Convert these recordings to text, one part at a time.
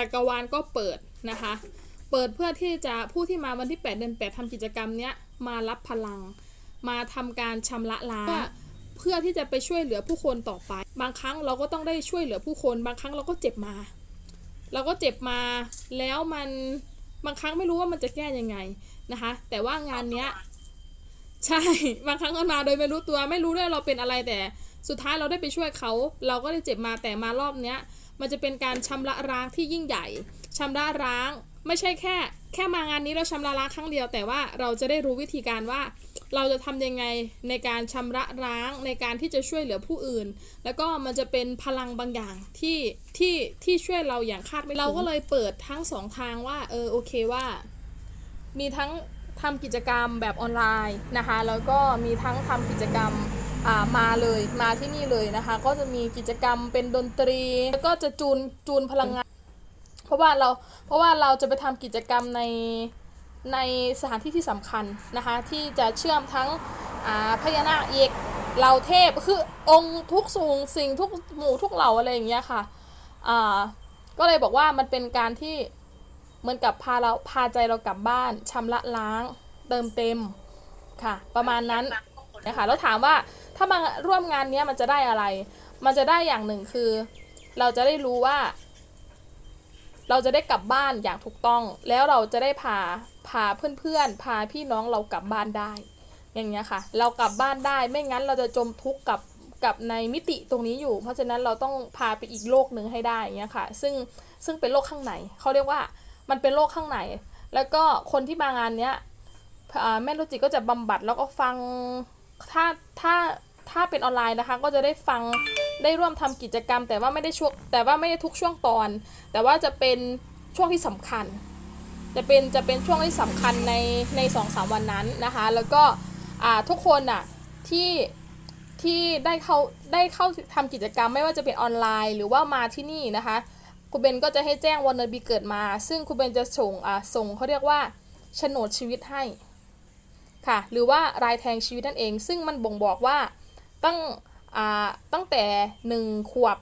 จักรวาลก็เปิดนะคะ เปิดเพื่อที่จะผู้ที่มาวันที่ 8 เดือน 8ทำกิจกรรมเนี้ยมารับพลัง มาทำการชำระล้างเพื่อที่จะไปช่วยเหลือผู้คนต่อไป บางครั้งเราก็ต้องได้ช่วยเหลือผู้คน บางครั้งเราก็เจ็บมา เราก็เจ็บมาแล้วมันบางครั้งไม่รู้ว่ามันจะแก้ยังไงนะคะ แต่ว่างานเนี้ยใช่ บางครั้งก็มาโดยไม่รู้ตัว ไม่รู้ด้วยเราเป็นอะไรแต่ สุดท้ายเราได้ไปช่วยเขา เราก็ได้เจ็บมาแต่มารอบเนี้ย มันจะเป็นการชำระล้างที่ยิ่งใหญ่ชำระล้างไม่ใช่แค่ แค่มางานนี้เราชำระล้างครั้งเดียว แต่ว่าเราจะได้รู้วิธีการว่า เราจะทำยังไงในการชำระล้างในการที่จะช่วยเหลือผู้อื่น แล้วก็มันจะเป็นพลังบางอย่างที่ที่ที่ช่วยเราอย่างคาดไม่ถึงเราก็เลยเปิดทั้งสองทางว่าเออโอเคว่า มีทั้งทำกิจกรรมแบบออนไลน์นะคะ แล้วก็มีทั้งทำกิจกรรม มาเลยมาที่นี่เลยนะคะ ก็จะมีกิจกรรมเป็นดนตรี แล้วก็จะจูนจูนพลังงาน เพราะว่าเราเพราะว่าเราจะไปทำกิจกรรมในในสถานที่ที่สำคัญนะคะ ที่จะเชื่อมทั้งพญานาคเอกเหล่าเทพคือองค์ทุกสูงสิ่งทุกหมู่ทุกเหล่าอะไรอย่างเงี้ยค่ะอ่าก็เลยบอกว่ามันเป็นการที่เหมือนกับพาเราพาใจเรากลับบ้านชำระล้างเติมเต็มค่ะ ประมาณนั้น นะคะแล้วถามว่าถ้ามาร่วมงานนี้มันจะได้อะไร มันจะได้อย่างหนึ่งคือ เราจะได้รู้ว่า เราจะได้กลับบ้านอย่างถูกต้อง แล้วเราจะได้พาพาเพื่อนๆพาพี่น้องเรากลับบ้านได้ อย่างเงี้ยค่ะ เรากลับบ้านได้ไม่งั้นเราจะจมทุกข์กับกับในมิติตรงนี้อยู่ เพราะฉะนั้นเราต้องพาไปอีกโลกหนึ่งให้ได้อย่างเงี้ยค่ะ ซึ่งซึ่งเป็นโลกข้างในเขาเรียกว่ามันเป็นโลกข้างในแล้วก็คนที่มางานเนี้ยแม่ลูจิก็จะบำบัดแล้วก็ฟัง ถ้าถ้าถ้าเป็นออนไลน์นะคะ ก็จะได้ฟังได้ร่วมทำกิจกรรม แต่ว่าไม่ได้ช่วงแต่ว่าไม่ได้ทุกช่วงตอน แต่ว่าจะเป็นช่วงที่สำคัญ จะเป็นจะเป็นช่วงที่สำคัญในในสองสามวันนั้นนะคะ แล้วก็อ่าทุกคนอะที่ที่ได้เข้าได้เข้าทำกิจกรรมไม่ว่าจะเป็นออนไลน์ หรือว่ามาที่นี่นะคะคุณเบนก็จะให้แจ้งวันเดือนปีเกิดมา ซึ่งคุณเบนจะส่งอ่าส่งเขาเรียกว่าโฉนดชีวิตให้ ค่ะ หรือว่ารายแทงชีวิตนั่นเอง ซึ่งมันบ่งบอกว่าตั้งอ่าตั้งแต่หนึ่งขวบ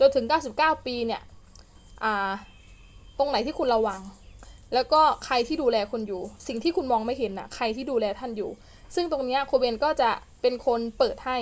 จนถึง 99 ปีเนี่ยอ่าตรงไหนที่คุณระวัง แล้วก็ใครที่ดูแลคุณอยู่ สิ่งที่คุณมองไม่เห็นน่ะใครที่ดูแลท่านอยู่ ซึ่งตรงนี้โครูเบนก็จะเป็นคนเปิดให้